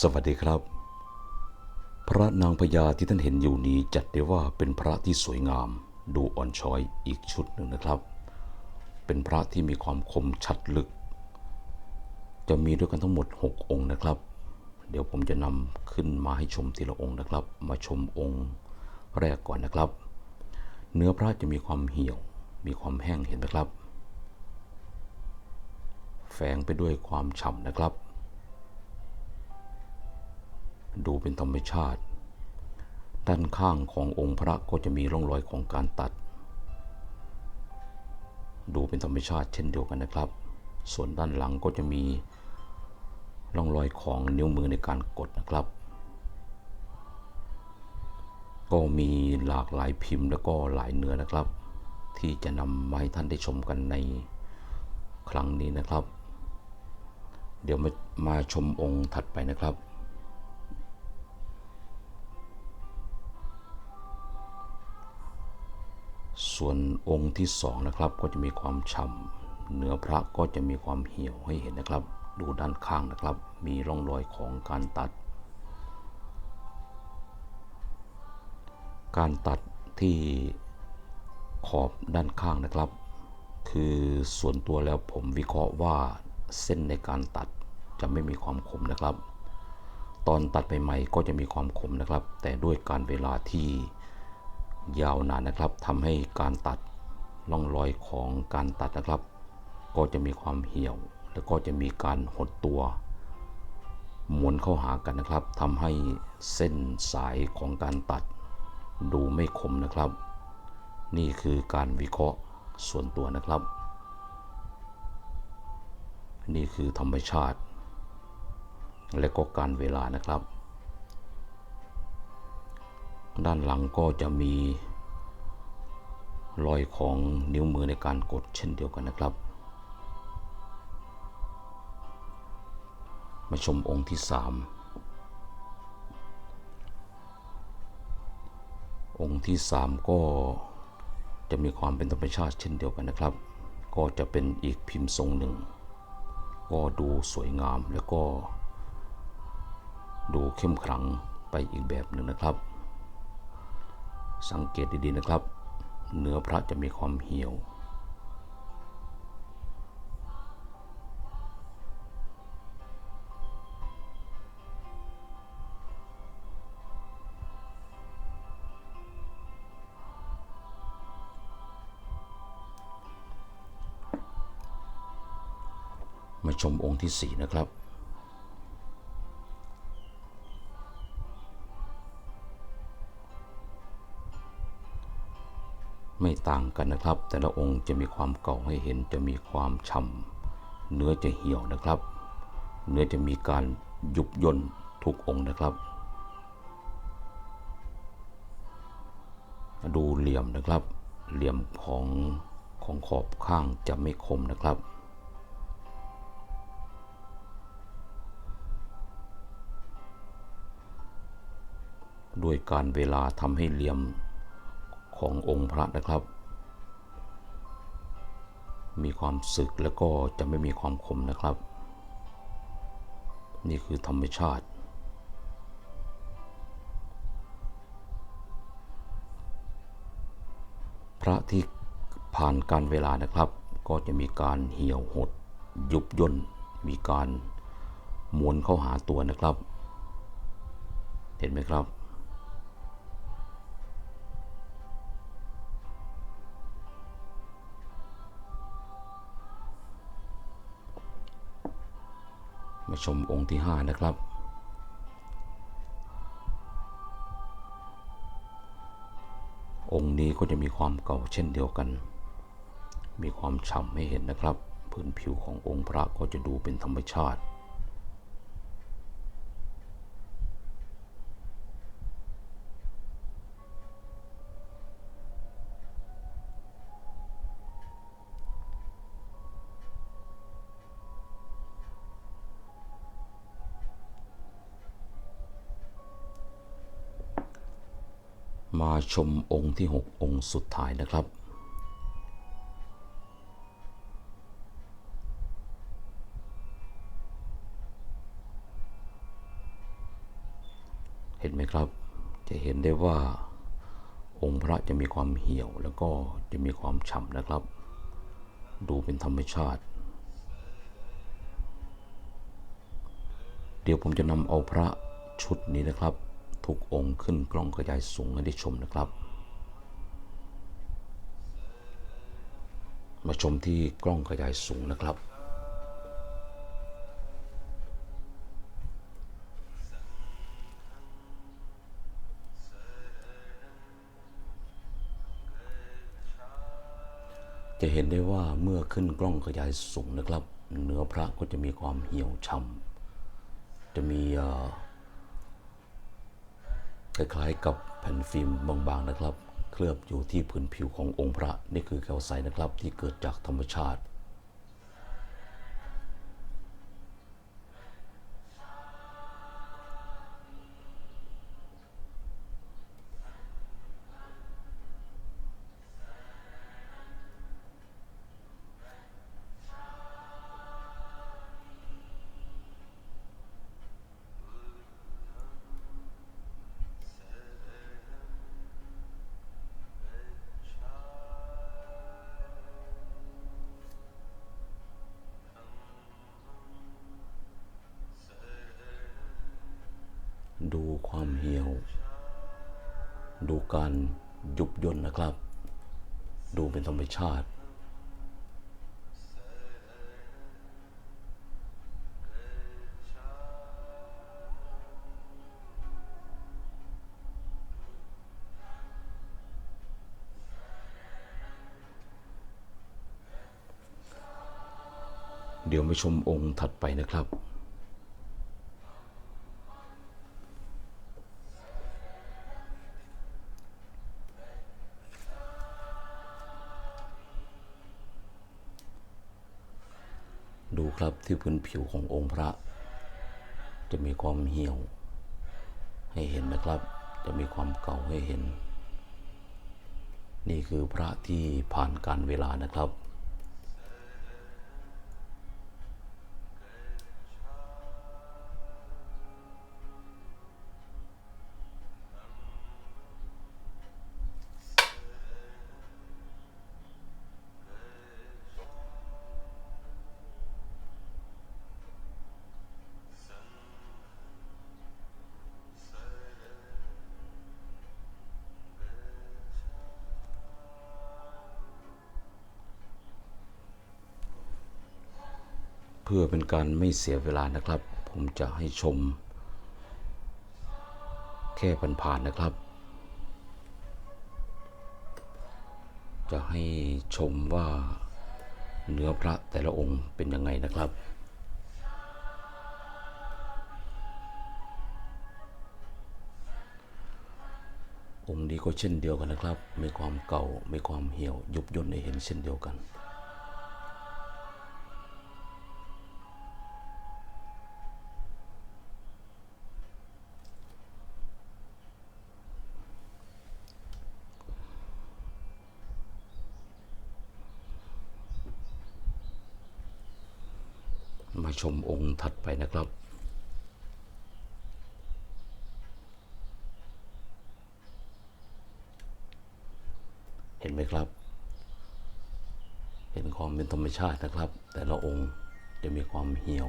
สวัสดีครับ พระนางพญาที่ท่านเห็นอยู่นี้จัดได้ว่าเป็นพระที่สวยงาม ดูอ่อนช้อยอีกชุดหนึ่งนะครับ เป็นพระที่มีความคมชัดลึก จะมีด้วยกันทั้งหมด 6 องค์นะครับ เดี๋ยวผมจะนำขึ้นมาให้ชมทีละองค์นะครับ มาชมองค์แรกก่อนนะครับ เนื้อพระจะมีความเหี่ยว มีความแห้งเห็นไหมครับ แฝงไปด้วยความฉ่ำนะครับ ดูเป็นธรรมชาติ ด้านข้างขององค์พระก็จะมีร่องรอยของการตัด ดูเป็นธรรมชาติเช่นเดียวกันนะครับ ส่วนด้านหลังก็จะมีร่องรอยของนิ้วมือในการกดนะครับ ก็มีหลากหลายพิมพ์แล้วก็หลายเนื้อนะครับ ที่จะนำมาให้ท่านได้ชมกันในครั้งนี้นะครับ เดี๋ยวมามาชมองค์ถัดไปนะครับ ส่วนองค์ที่สองนะครับก็จะมีความฉ่ำเนื้อพระก็จะมีความเหี่ยวให้เห็นนะครับ ดูด้านข้างนะครับ มีร่องรอยของการตัด การตัดที่ขอบด้านข้างนะครับ คือส่วนตัวแล้วผมวิเคราะห์ว่าเส้นในการตัดจะไม่มีความคมนะครับ ตอนตัดใหม่ๆก็จะมีความคมนะครับ แต่ด้วยการเวลาที่ ยาวนานนะครับทำให้การตัดร่องรอยของการตัดนะครับ ก็จะมีความเหี่ยว แล้วก็จะมีการหดตัวหม้วนเข้าหากันนะครับทำให้เส้นสายของการตัดดูไม่คมนะครับ นี่คือการวิเคราะห์ส่วนตัวนะครับ นี่คือธรรมชาติ และก็การเวลานะครับ ด้านหลังก็จะมีรอยของนิ้วมือในการกดเช่นเดียวกันนะครับ มาชมองค์ที่สามองค์ที่สามก็จะมีความเป็นธรรมชาติเช่นเดียวกันนะครับ ก็จะเป็นอีกพิมพ์ทรงหนึ่ง ก็ดูสวยงามแล้วก็ ดูเข้มขลังไปอีกแบบหนึ่งนะครับ สังเกตดีๆนะครับ เนื้อพระจะมีความเหี่ยว มาชมองค์ที่สี่นะครับ ไม่ต่างกันนะครับ แต่ละองค์จะมีความเก่าให้เห็นจะมีความฉ่ำเนื้อจะเหี่ยวนะครับ เนื้อจะมีการยุบย่นทุกองค์นะครับ ดูเหลี่ยมนะครับ เหลี่ยมของของขอบข้างจะไม่คมนะครับด้วยการเวลาทำให้เหลี่ยม ขององค์พระนะครับ มีความสึกแล้วก็จะไม่มีความคมนะครับ นี่คือธรรมชาติ พระที่ผ่านการเวลานะครับ ก็จะมีการเหี่ยวหด ยุบย่น มีการมวนเข้าหาตัวนะครับ เห็นไหมครับ มาชมองค์ที่ 5 นะครับ องค์นี้ก็จะมีความเก่าเช่นเดียวกัน มีความฉ่ำให้เห็นนะครับ พื้นผิวขององค์พระก็จะดูเป็นธรรมชาติ มาชมองค์ที่ 6 องค์สุดท้ายนะครับ เห็นไหมครับ จะเห็นได้ว่าองค์พระจะมีความเหี่ยวแล้วก็จะมีความฉ่ำนะครับ ดูเป็นธรรมชาติ เดี๋ยวผมจะนำเอาพระชุดนี้นะครับ ทุกองค์ขึ้นกล้องขยายสูงให้ได้ชมนะครับ มาชมที่กล้องขยายสูงนะครับจะเห็นได้ว่าเมื่อขึ้นกล้องขยายสูงนะครับ เนื้อพระก็จะมีความเหี่ยวฉ่ำจะมีอ่อ คล้ายๆ กับแผ่นฟิล์มบางๆนะครับ เคลือบอยู่ที่พื้นผิวขององค์พระนี่คือแคลไซต์นะครับที่เกิดจากธรรมชาติ เหี่ยว ดูการยุบย่นนะครับ ดูเป็นธรรมชาติ เดี๋ยวมาชมองค์ถัดไปนะครับ ดูครับที่พื้นผิวขององค์พระ จะมีความเหี่ยว ให้เห็นนะครับ จะมีความเก่าให้เห็น นี่คือพระที่ผ่านการเวลานะครับ พื่อเป็นการไม่เสียเวลานะครับ ผมจะให้ชม แค่ผ่านๆนะครับ จะให้ชมว่าเนื้อพระแต่ละองค์เป็นยังไงนะครับองค์นี้ก็เช่นเดียวกันนะครับ มีความเก่า มีความเหี่ยว ยุบย่นให้เห็นเช่นเดียวกัน ชมองค์ถัดไปนะครับ เห็นไหมครับ เห็นความเป็นธรรมชาตินะครับ แต่ละองค์จะมีความเหี่ยว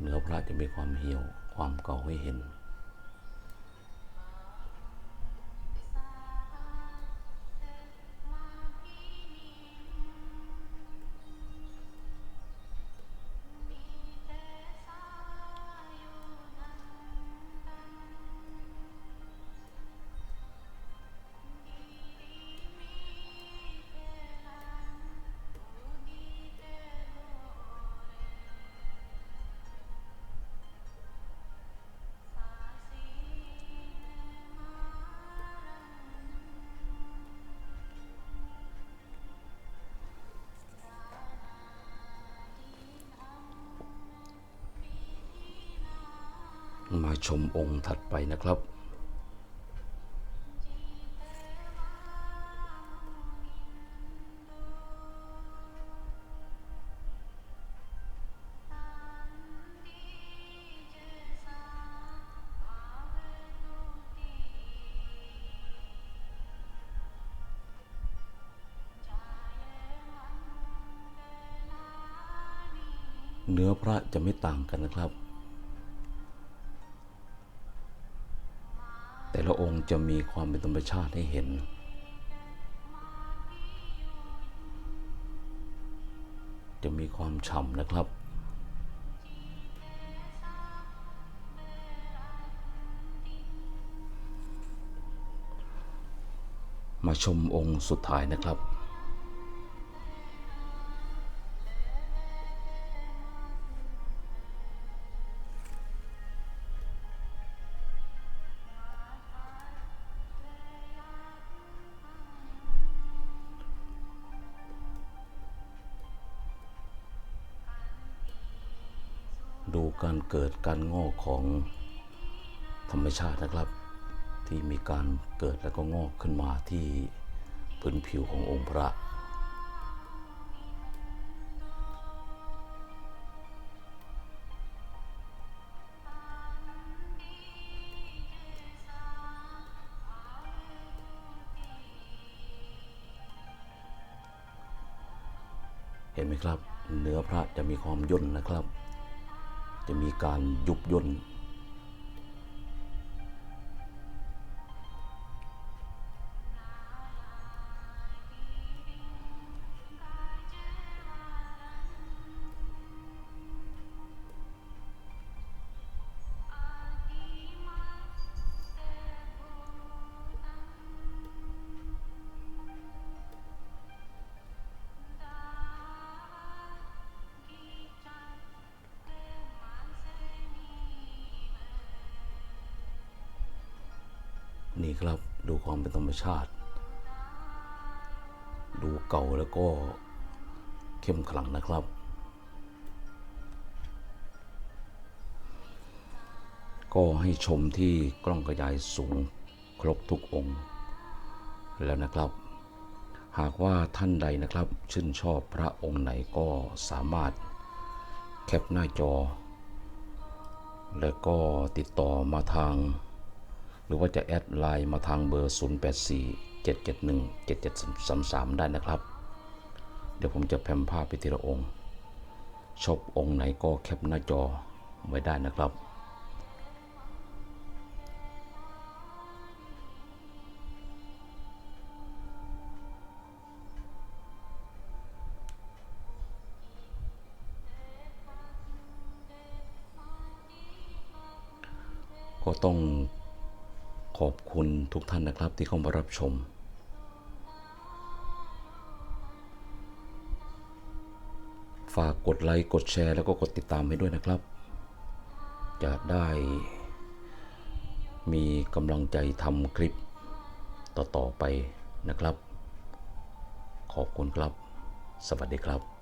เนื้อพระจะมีความเหี่ยว ความเก่าให้เห็น มาชมองค์ถัดไปนะครับ เนื้อพระจะไม่ต่างกันนะครับ จะมีความเป็นธรรมชาติให้เห็น จะมีความฉ่ำนะครับ มาชมองค์สุดท้ายนะครับ ดูการเกิดการงอกของธรรมชาตินะครับ ที่มีการเกิดแล้วก็งอกขึ้นมาที่พื้นผิวขององค์พระ เห็นไหมครับ เนื้อพระจะมีความย่นนะครับ จะมีการยุบย่น นี่ครับดูความเป็นธรรมชาติ ดูเก่าแล้วก็เข้มขลังนะครับ ก็ให้ชมที่กล้องขยายสูงครบทุกองค์แล้วนะครับ หากว่าท่านใดนะครับ ชื่นชอบพระองค์ไหนก็สามารถแคปหน้าจอ แล้วก็ติดต่อมาทาง หรือว่าจะแอดไลน์มาทางเบอร์ 084 771 7733 ได้นะครับ เดี๋ยวผมจะแพมภาพไปทีละองค์ชอบองค์ไหนก็แคปหน้าจอไว้ได้นะครับ ก็ต้อง ขอบคุณทุกท่านนะครับที่เข้ามารับชม ฝากกดไลค์กดแชร์แล้วก็กดติดตามให้ด้วยนะครับ จะได้มีกำลังใจทำคลิปต่อ ๆ ไปนะครับ ขอบคุณครับ สวัสดีครับ